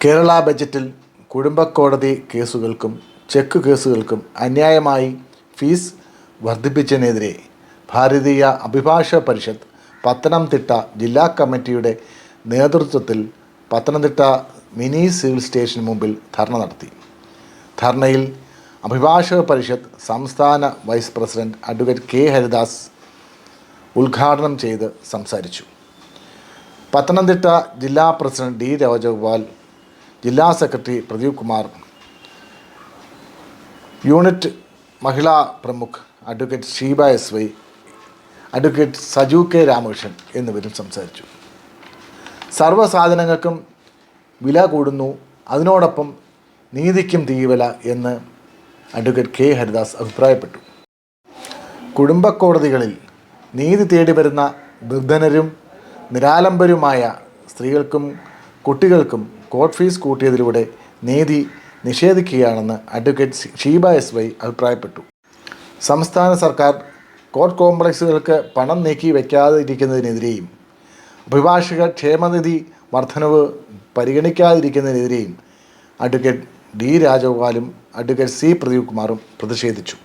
കേരള ബജറ്റിൽ കുടുംബക്കോടതി കേസുകൾക്കും ചെക്ക് കേസുകൾക്കും അന്യായമായി ഫീസ് വർദ്ധിപ്പിച്ചതിനെതിരെ ഭാരതീയ അഭിഭാഷക പരിഷത്ത് പത്തനംതിട്ട ജില്ലാ കമ്മിറ്റിയുടെ നേതൃത്വത്തിൽ പത്തനംതിട്ട മിനി സിവിൽ സ്റ്റേഷന് മുമ്പിൽ ധർണ നടത്തി. ധർണയിൽ അഭിഭാഷക പരിഷത്ത് സംസ്ഥാന vice president advocate K Haridas ഉദ്ഘാടനം ചെയ്ത് സംസാരിച്ചു. പത്തനംതിട്ട ജില്ലാ പ്രസിഡന്റ് ഡി രാജഗോപാൽ ജില്ലാ സെക്രട്ടറി പ്രദീപ് കുമാർ. യൂണിറ്റ് മഹിളാ പ്രമുഖ് advocate Sheeba S Y advocate Saju K Ramakrishnan എന്നിവരും സംസാരിച്ചു. സർവസാധനങ്ങൾക്കും വില കൂടുന്നു. അതിനോടൊപ്പം നീതിക്കും തീവില എന്ന് അഡ്വക്കേറ്റ് കെ ഹരിദാസ് അഭിപ്രായപ്പെട്ടു. കുടുംബക്കോടതികളിൽ നീതി തേടി വരുന്ന വൃദ്ധനരും നിരാലംബരുമായ സ്ത്രീകൾക്കും കുട്ടികൾക്കും കോർട്ട് ഫീസ് കൂട്ടിയതിലൂടെ നീതി നിഷേധിക്കുകയാണെന്ന് അഡ്വക്കേറ്റ് ഷീബ എസ് വൈ അഭിപ്രായപ്പെട്ടു. സംസ്ഥാന സർക്കാർ കോർട്ട് കോംപ്ലക്സുകൾക്ക് പണം നീക്കി വയ്ക്കാതിരിക്കുന്നതിനെതിരെയും അഭിഭാഷക ക്ഷേമനിധി വർധനവ് പരിഗണിക്കാതിരിക്കുന്നതിനെതിരെയും അഡ്വക്കേറ്റ് ഡി രാജഗോപാലും അഡ്വക്കേറ്റ് സി പ്രദീപ് കുമാറും പ്രതിഷേധിച്ചു.